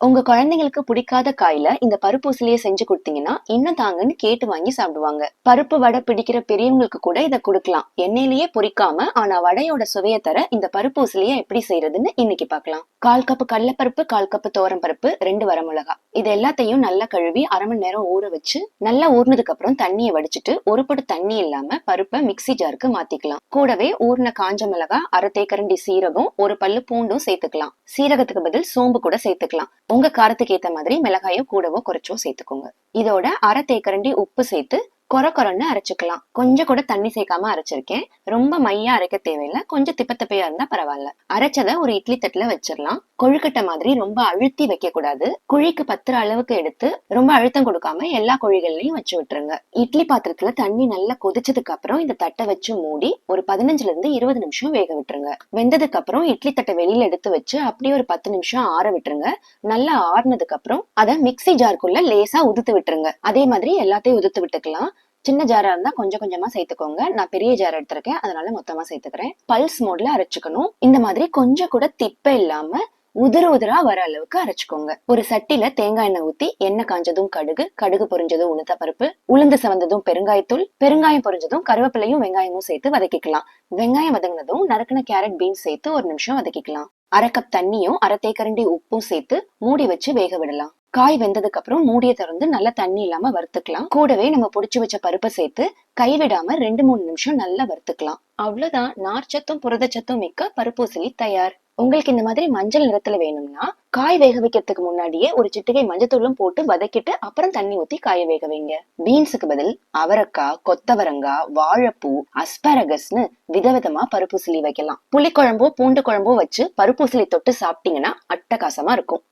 உங்க குழந்தைங்களுக்கு பிடிக்காத காயில இந்த பருப்பு செஞ்சு கொடுத்தீங்கன்னா இன்னும் தாங்கன்னு கேட்டு வாங்கி சாப்பிடுவாங்க. பருப்பு வடை பிடிக்கிற பெரியவங்களுக்கு கூட இதை கொடுக்கலாம். எண்ணெயிலேயே பொறிக்காம ஆனா வடையோட சுவையை தர இந்த பருப்பு எப்படி செய்யறதுன்னு இன்னைக்கு பார்க்கலாம். கால் கப்பு கடலைப்பருப்பு கால் கப்பு தோரம் பருப்பு ரெண்டு வரமிளகா. இது எல்லாத்தையும் நல்லா கழுவி அரை மணி நேரம் ஊற வச்சு நல்லா ஊறினதுக்கு அப்புறம் தண்ணியை வடிச்சிட்டு ஒரு படு தண்ணி இல்லாம பருப்பை மிக்ஸி ஜாருக்கு மாத்திக்கலாம். கூடவே ஊர்ன காஞ்ச மிளகா அரை தேக்கரண்டி சீரகம் ஒரு பல்லு பூண்டும் சேர்த்துக்கலாம். சீரகத்துக்கு பதில் சோம்பு கூட சேர்த்துக்கலாம். உங்க காரத்துக்கு ஏத்த மாதிரி மிளகாயோ கூடவோ குறைச்சோ சேர்த்துக்கோங்க. இதோட அரை தேக்கரண்டி உப்பு சேர்த்து கொர கொரன்னு அரைச்சிக்கலாம். கொஞ்சம் கூட தண்ணி சேர்க்காம அரைச்சிருக்கேன். ரொம்ப மையா அரைக்க தேவையில்லை. கொஞ்சம் திப்பத்தப்பையா இருந்தா பரவாயில்ல. அரைச்சதை ஒரு இட்லி தட்டுல வச்சிடலாம். கொழுக்கட்டை மாதிரி ரொம்ப அழுத்தி வைக்க கூடாது குழிக்கு பத்துற அளவுக்கு எடுத்து ரொம்ப அழுத்தம் கொடுக்காம எல்லா குழிகள்லயும் வச்சு விட்டுருங்க. இட்லி பாத்திரத்துல தண்ணி நல்லா கொதிச்சதுக்கு அப்புறம் இந்த தட்டை வச்சு மூடி ஒரு பதினஞ்சுல இருந்து இருபது நிமிஷம் வேக விட்டுருங்க. வெந்ததுக்கு அப்புறம் இட்லி தட்டை வெளியில எடுத்து வச்சு அப்படியே ஒரு பத்து நிமிஷம் ஆற விட்டுருங்க. நல்லா ஆறுனதுக்கு அப்புறம் அதை மிக்ஸி ஜார்க்குள்ள லேசா உதுத்து விட்டுருங்க. அதே மாதிரி எல்லாத்தையும் உதுத்து விட்டுக்கலாம். சின்ன ஜாரா இருந்தா கொஞ்சம் கொஞ்சமா சேர்த்துக்கோங்க. நான் பெரிய ஜார் எடுத்திருக்கேன். அதனால மொத்தமா சேர்த்துக்கிறேன். பல்ஸ் மோட்ல அரைச்சுக்கணும். இந்த மாதிரி கொஞ்சம் கூட திப்ப இல்லாம உதிர உதிரா வர அளவுக்கு அரைச்சுக்கோங்க. ஒரு சட்டில தேங்காய் எண்ணெய் ஊத்தி எண்ணெய் காஞ்சதும் கடுகு கடுகு பொரிஞ்சதும் உளுத்த பருப்பு உளுந்து சவந்ததும் பெருங்காயத்தூள் பெருங்காயம் பொரிஞ்சதும் கருவேப்பிலையும் வெங்காயமும் சேர்த்து வதக்கிக்கலாம். வெங்காயம் வதங்கினதும் நறுக்கின கேரட் பீன்ஸ் சேர்த்து ஒரு நிமிஷம் வதக்கிக்கலாம். அரை கப் தண்ணியும் அரை தேக்கரண்டி உப்பும் சேர்த்து மூடி வச்சு வேக விடலாம். காய் வெந்ததுக்கு அப்புறம் மூடியை திறந்து நல்லா தண்ணி இல்லாம வறுத்துக்கலாம். கூடவே நம்ம பொடிச்சு வச்ச பருப்பை சேர்த்து கைவிடாம ரெண்டு மூணு நிமிஷம் நல்லா வறுத்துக்கலாம். அவ்வளவுதான். நார்ச்சத்தும் புரதச்சத்தும் மிக்க பருப்பூசலி தயார். உங்களுக்கு இந்த மாதிரி மஞ்சள் நிறத்துல வேணும்னா காய் வேக வைக்கிறதுக்கு முன்னாடியே ஒரு சிட்டிகை மஞ்சத்தூளும் போட்டு வதக்கிட்டு அப்புறம் தண்ணி ஊத்தி காய வேக வைங்க. பீன்ஸுக்கு பதில் அவரக்காய் கொத்தவரங்காய் வாழைப்பூ அஸ்பாரகஸ்னு விதவிதமா பருப்பூசலி வைக்கலாம். புளிக்குழம்போ பூண்டு குழம்போ வச்சு பருப்பூசலி தொட்டு சாப்பிட்டீங்கன்னா அட்டகாசமா இருக்கும்.